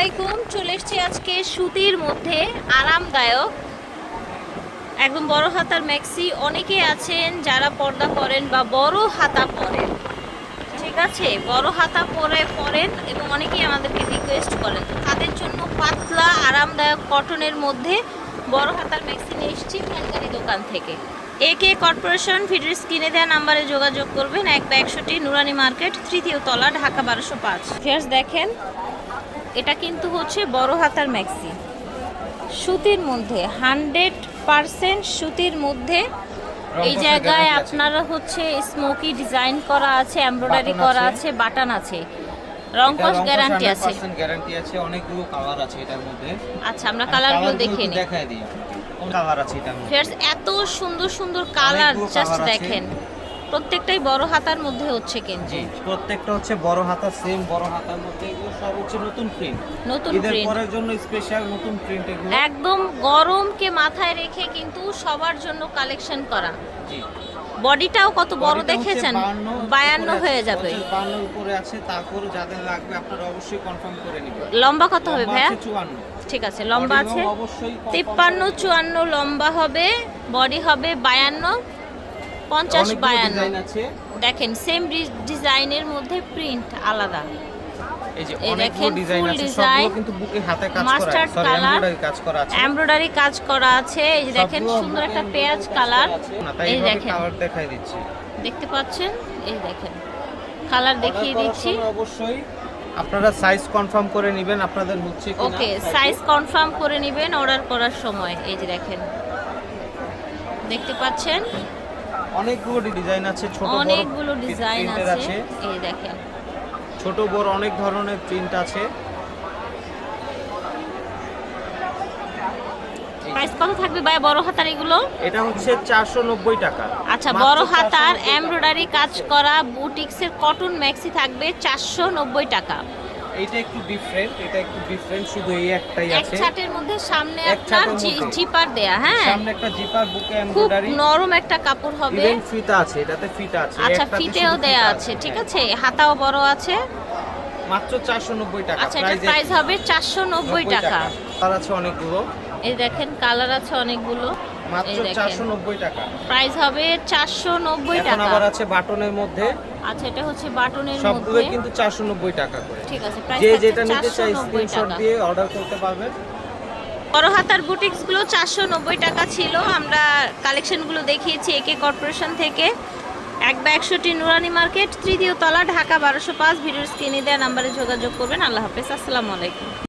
আলাইকুম, চলে এসেছি আজকে সুতির মধ্যে, আরামদায়ক। একদম বড় হাতার ম্যাক্সি অনেকে আছেন যারা পর্দা করেন বা বড় হাতা পরেন। ঠিক আছে, বড় হাতা পরে পরেন এবং অনেকেই আমাদেরকে রিকোয়েস্ট করেন। তাদের জন্য পাতলা, আরামদায়ক কটনের মধ্যে বড় হাতার ম্যাক্সি নিয়ে এসেছি ফ্যানকারি দোকান থেকে। এ কে কর্পোরেশন ফিডের স্ক্রিনে দেওয়া নাম্বারে যোগাযোগ করবেন। এক বা একশোটি নুরানি মার্কেট, তৃতীয় তলা, ঢাকা বারোশো পাঁচ। দেখেন এটা কিন্তু হচ্ছে বড় হাতার ম্যাক্সি। সুতির মধ্যে হান্ড্রেড পারসেন্ট সুতির মধ্যে। এই জায়গায় আপনারা হচ্ছে স্মোকি ডিজাইন করা আছে এমব্রয়ডারি করা আছে। বাটন আছে। রংকস গ্যারান্টি আছে। গ্যারান্টি আছে অনেকগুলো কালার আছে এটার মধ্যে। আচ্ছা আমরা কালারগুলো দেখে নিই। দেখায় দিই। কালার আছে এটার মধ্যে? এত সুন্দর সুন্দর কালার জাস্ট দেখেন। প্রত্যেকটাই বড় হাতার মধ্যে হচ্ছে কিন্তু প্রত্যেকটা হচ্ছে বড় হাতা সেম বড় হাতার মধ্যে। এগুলো সব হচ্ছে নতুন প্রিন্ট নতুন ঈদের প্রিন্ট পরের জন্য স্পেশাল নতুন প্রিন্ট এগুলো। একদম গরমকে মাথায় রেখে কিন্তু সবার জন্য কালেকশন করা। জি। বডিটাও কত বড় দেখেছেন? 52 বায়ান্ন হয়ে যাবে। 52 উপরে আছে তারপর যাদের লাগবে আপনারা অবশ্যই কনফার্ম করে নেবেন। লম্বা কত হবে ভাইয়া? 54 ঠিক আছে লম্বা আছে। তিপ্পান্ন চুয়ান্ন লম্বা হবে বডি হবে বায়ান্ন। পঞ্চাশ বায়ান্ন। দেখেন সেম ডিজাইনের মধ্যে প্রিন্ট আলাদা। এমব্রয়ডারি কাজ করা আছে। এই যে দেখেন সুন্দর একটা পেঁয়াজ কালার এই দেখেন। দেখতে পাচ্ছেন? এই দেখেন কালার দেখিয়ে দিচ্ছি। অবশ্যই আপনারা সাইজ কনফার্ম করে নেবেন আপনাদের হচ্ছে ওকে সাইজ কনফার্ম করে নেবেন অর্ডার করার সময়। এই যে দেখেন দেখতে পাচ্ছেন? অনেকগুলো ডিজাইন আছে ছোট অনেকগুলো ডিজাইন আছে। এই দেখেন। ছোট বড় অনেক ধরনের প্রিন্ট আছে। প্রাইস কত থাকবে ভাই বড় হাতার এগুলো? এটা হচ্ছে চারশো নব্বই টাকা। আচ্ছা বড় হাতার এমব্রয়ডারি কাজ করা বুটিক্সের কটন ম্যাক্সি থাকবে চারশো নব্বই টাকা। এটা একটু ডিফারেন্ট এটা একটু ডিফারেন্ট শুধু এই একটাই এক আছে। ছাটের মধ্যে সামনে একটা আপনার জিপার দেয়া হ্যাঁ। সামনে একটা জিপার বুকে এমব্রয়ডারি খুব নরম একটা কাপড় হবে। ইভেন ফিতা আছে এটাতে ফিতা আছে। আচ্ছা ফিতেও দেয়া আছে ঠিক। আছে? হাতাও বড় আছে। মাত্র চারশো নব্বই টাকা। আচ্ছা price প্রাইস হবে চারশো নব্বই টাকা। আর আছে অনেকগুলো। এই দেখেন কালার আছে অনেকগুলো। মাত্র এই দেখেন। চারশো নব্বই টাকা। প্রাইস হবে চারশো নব্বই এখন টাকা। আবার আছে বাটনের মধ্যে। আচ্ছা এটা হচ্ছে বাটনের সবগুলো মধ্যে। কিন্তু চারশো নব্বই টাকা করে। ঠিক আছে প্রাইস যে যেটা নিতে চাই স্ক্রিনশট দিয়ে অর্ডার করতে পারবেন। বড় হাতার বুটিক্সগুলো চারশো নব্বই টাকা ছিল। আমরা কালেকশনগুলো দেখিয়েছি একে কর্পোরেশন থেকে। এক বা একশোটি নুরানি মার্কেট, তৃতীয় তলা, ঢাকা বারোশো পাঁচ, ভিডিওর স্ক্রিনে দেওয়া নাম্বারে যোগাযোগ করবেন। আল্লাহ হাফেজ, আসসালামু আলাইকুম।